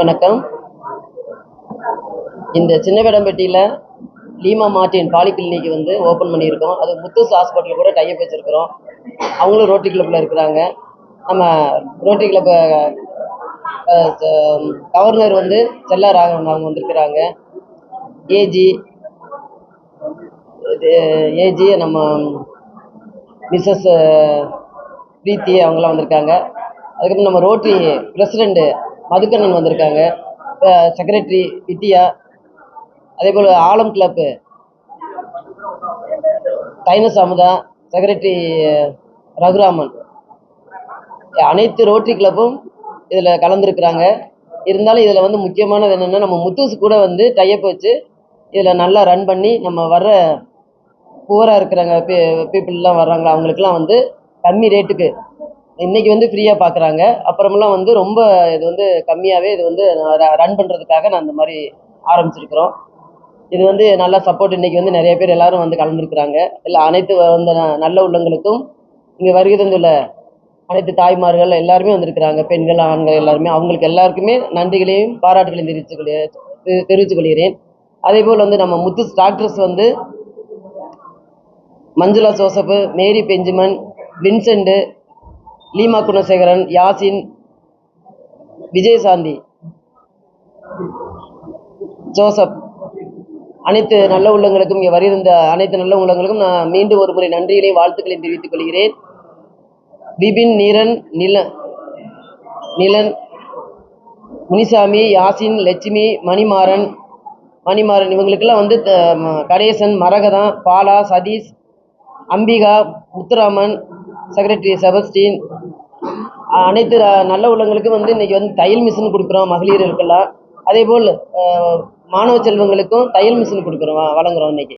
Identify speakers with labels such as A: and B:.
A: வணக்கம். இந்த சின்னவேடம்பட்டியில் லீமா மார்டின் பாலி கிளினிக் வந்து ஓப்பன் பண்ணியிருக்கோம். அது முத்துஸ் ஹாஸ்பிட்டல் கூட டைப் வச்சுருக்கிறோம். அவங்களும் ரோட்டரி கிளப்பில் இருக்கிறாங்க. நம்ம ரோட்டரி கிளப்பு கவர்னர் வந்து செல்லா ராகவன் அவங்க வந்திருக்கிறாங்க. ஏஜி இது ஏஜி நம்ம மிஸ்ஸஸ் பிரீத்தி அவங்களாம் வந்திருக்காங்க. அதுக்கப்புறம் நம்ம ரோட்டரி பிரசிடெண்ட்டு மதுக்கண்ணன் வந்திருக்காங்க. செக்ரட்டரி வித்யா அதே போல் ஆலம் கிளப்பு தைனஸ் அமுதா செக்ரட்டரி ரகுராமன். அனைத்து ரோட்டரி கிளப்பும் இதில் கலந்துருக்குறாங்க. இருந்தாலும் இதில் வந்து முக்கியமானது என்னென்னா நம்ம முத்தூஸ் கூட வந்து டையப் வச்சு இதில் நல்லா ரன் பண்ணி நம்ம வர்ற புவராக இருக்கிறாங்க பீ பீப்புளெலாம் வர்றாங்களா அவங்களுக்குலாம் வந்து கம்மி ரேட்டுக்கு இன்னைக்கு வந்து ஃப்ரீயாக பார்க்குறாங்க அப்புறமெல்லாம் வந்து ரொம்ப இது வந்து கம்மியாகவே இது வந்து ரன் பண்ணுறதுக்காக நான் இந்த மாதிரி ஆரம்பிச்சிருக்கிறோம். இது வந்து நல்லா சப்போர்ட் இன்னைக்கு வந்து நிறைய பேர் எல்லாரும் வந்து கலந்துருக்குறாங்க. இல்லை அனைத்து வந்த ந- நல்ல உள்ளங்களுக்கும் இங்கே வருகை தந்துள்ள அனைத்து தாய்மார்கள் எல்லாருமே வந்திருக்கிறாங்க. பெண்கள் ஆண்கள் எல்லாருமே. அவங்களுக்கு எல்லாருக்குமே நன்றிகளையும் பாராட்டுகளையும் தெரிவித்துக்கொள்ள தெரிவித்துக் கொள்கிறேன். அதே போல் வந்து நம்ம முத்து டாக்டர்ஸ் வந்து Manjula Joseph Mary Benjamin Vincent Leema Gunasekaran Yasin Vijayashanti Joseph. அனைத்து நல்ல உள்ளங்களுக்கும் இங்கே வரியிருந்த அனைத்து நல்ல உள்ளங்களுக்கும் நான் மீண்டும் ஒரு முறை நன்றிகளையும் வாழ்த்துக்களையும் தெரிவித்துக் கொள்கிறேன். விபின் நீரன் நில நிலன் முனிசாமி யாசின் லட்சுமி மணிமாறன். மணிமாறன் இவங்களுக்கெல்லாம் வந்து கணேசன் மரகதம் பாலா சதீஷ் அம்பிகா முத்துராமன் செக்ரட்டரி செபஸ்டின் அனைத்து நல்ல உள்ளங்களுக்கும் வந்து இன்னைக்கு வந்து தையல் மிஷின் கொடுக்குறோம் மகளிர்களுக்கெல்லாம் அதே போல் மாணவ செல்வங்களுக்கும் தையல் மிஷின் கொடுக்குறோம் வழங்குறோம் இன்னைக்கு.